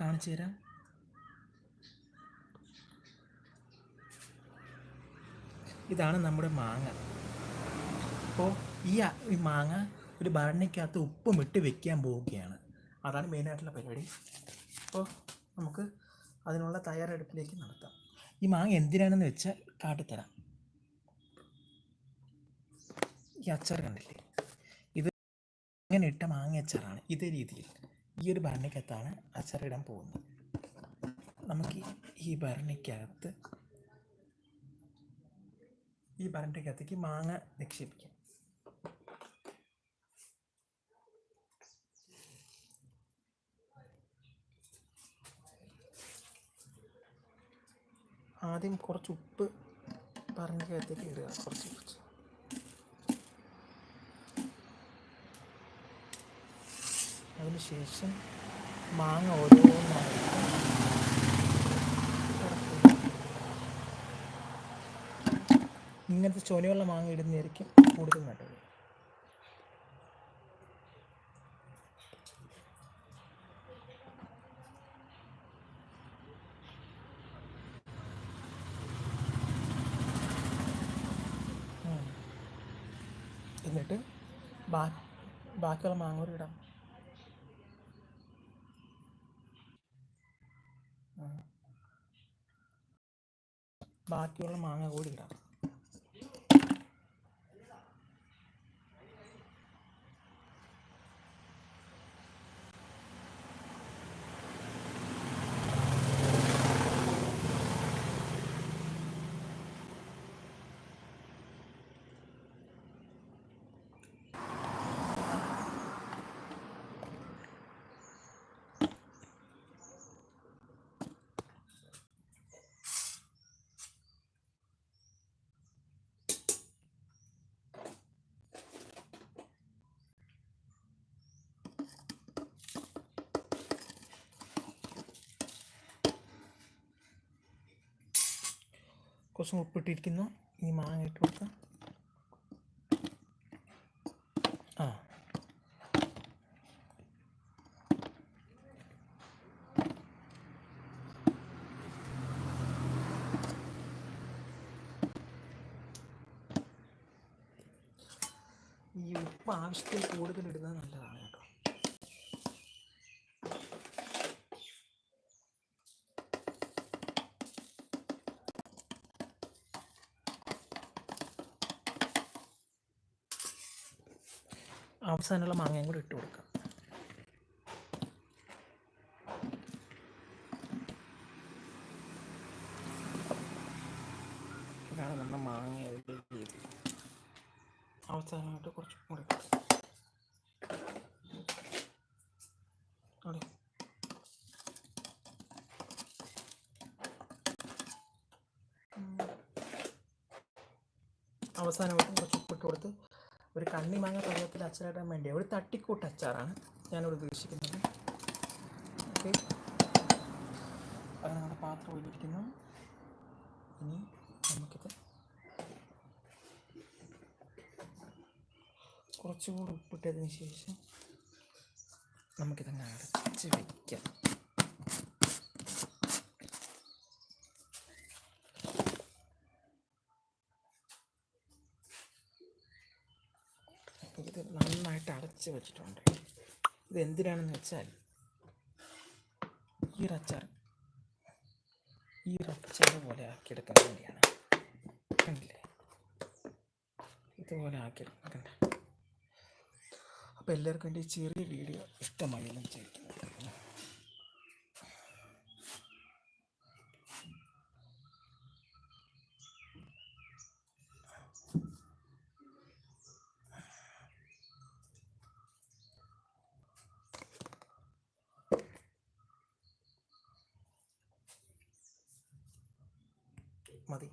കാണിച്ചു തരാം. ഇതാണ് നമ്മുടെ മാങ്ങ. അപ്പോൾ ഈ മാങ്ങ ഒരു ഭരണിക്കകത്ത് ഉപ്പും ഇട്ട് വെക്കാൻ പോവുകയാണ്. അതാണ് മെയിനായിട്ടുള്ള പരിപാടി. അപ്പോൾ നമുക്ക് അതിനുള്ള തയ്യാറെടുപ്പിലേക്ക് നടത്താം. ഈ മാങ്ങ എന്തിനാണെന്ന് വെച്ചാൽ കാട്ടിത്തരാം. ഈ അച്ചാർ കണ്ടില്ലേ? ഇത് ഇങ്ങനെ ഇട്ട മാങ്ങ അച്ചാറാണ് ഇതേ രീതിയിൽ. ഈ ഒരു ഭരണിക്കകത്താണ് അച്ചറിടാൻ പോകുന്നത്. നമുക്ക് ഈ- ഭരണിക്കകത്ത് ഈ ഭരണിക്കകത്തേക്ക് മാങ്ങ നിക്ഷേപിക്കാം. ആദ്യം കുറച്ച് ഉപ്പ് ഭരണിക്കകത്തേക്ക് ഇടുക. കുറച്ച് കുറച്ച്. അതിനുശേഷം മാങ്ങ ഓരോന്നായി. ഇങ്ങനത്തെ ചൊനയുള്ള മാങ്ങ ഇടുന്നതായിരിക്കും കൂടുതൽ നല്ലത്. എന്നിട്ട് ബാക്കിയുള്ള മാങ്ങ കൂടി ഇടാം. ബാക്കിയുള്ള മാങ്ങ കൂടി ഇടാം. കുറച്ച് ഉപ്പിട്ടിരിക്കുന്നു. ഈ മാങ്ങ ഇട്ട് കൊടുക്കാം. ആ. ഈ ഉപ്പ് ആവശ്യത്തിൽ കൂടുതൽ ഇടുന്നത് നല്ലതാണ് കേട്ടോ. അവസാനമുള്ള മാങ്ങയും കൂടി ഇട്ട് കൊടുക്കാം. ഇതാണ് നമ്മുടെ മാങ്ങ രീതി. അവസാനമായിട്ട് കുറച്ച് കൂടി. അവസാനമായിട്ട് കുറച്ച് ഉപ്പിട്ട് കൊടുത്ത് ഒരു കണ്ണി മാങ്ങ പരുവത്തിൽ അച്ചാറിടാൻ വേണ്ടി. ഒരു തട്ടിക്കൂട്ട് അച്ചാറാണ് ഞാനിവിടെ ഉദ്ദേശിക്കുന്നത്. ഓക്കെ. അത് നമ്മുടെ പാത്രം ഒഴിഞ്ഞിരിക്കുന്നു. ഇനി നമുക്കിത് കുറച്ചുകൂടി ഉപ്പിട്ടതിന് ശേഷം നമുക്കിതങ്ങ് അടച്ച് വയ്ക്കാം ഇത് നന്നായിട്ട് അടച്ച് വെച്ചിട്ടുണ്ട്. ഇത് എന്തിനാണെന്ന് വെച്ചാൽ ഈ റച്ചാർ ഈ റച്ചാർ പോലെ ആക്കിയെടുക്കാൻ വേണ്ടിയാണ്. കണ്ടില്ലേ? ഇതുപോലെ ആക്കിയെടുക്കണ്ട കണ്ട അപ്പോൾ എല്ലാവർക്കും എന്റെ ചെറിയ വീഡിയോ ഇഷ്ടമായി എന്ന് വിചാരിക്കുന്നു. Mati.